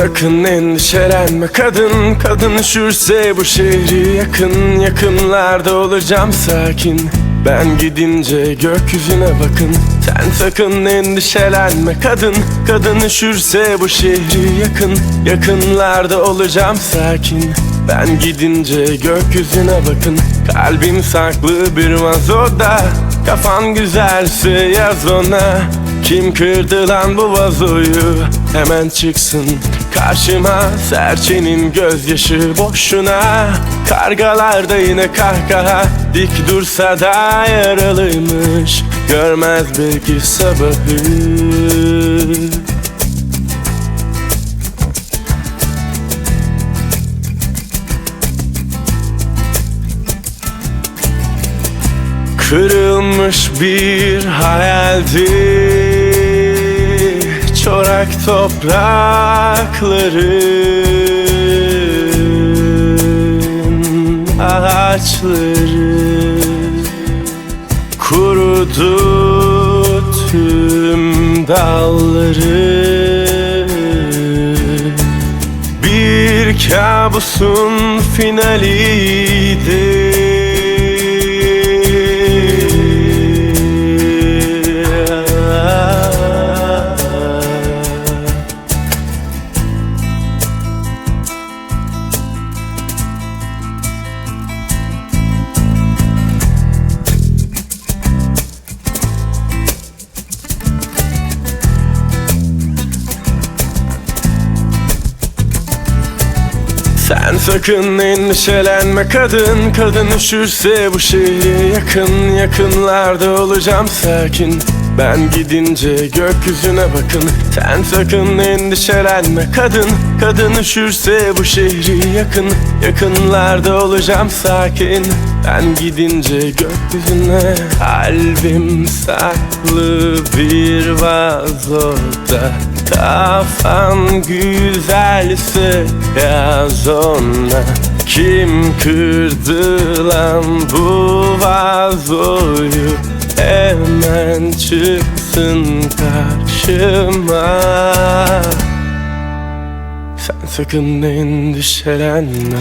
sakın endişelenme kadın Kadın üşürse bu şehri yakın Yakınlarda olacağım sakin. Ben gidince gökyüzüne bakın Sen sakın endişelenme kadın Kadın üşürse bu şehri yakın Yakınlarda olacağım sakin. Ben gidince gökyüzüne bakın Kalbim saklı bir vazoda. Kafan güzelse yaz ona Kim kırdı lan bu vazoyu? Hemen çıksın karşıma Serçenin gözyaşı boşuna. Kargalarda yine kahkaha Dik dursa da yaralıymış. Görmez belki sabahı. Kırılmış bir hayaldi Çorak toprakların Ağaçları Kurudu tüm dalları. Bir kabusun finaliydi sakın endişelenme kadın Kadın üşürse bu şehri yakın Yakınlarda olacağım sakin. Ben gidince gökyüzüne bakın Sen sakın endişelenme kadın Kadın üşürse bu şehri yakın Yakınlarda olacağım sakin. Ben gidince gökyüzüne Kalbim saklı bir vazoda Kafan güzelse yaz ona. Kim kırdı lan bu vazoyu? Hemen çıksın karşıma. Sen sakın endişelenme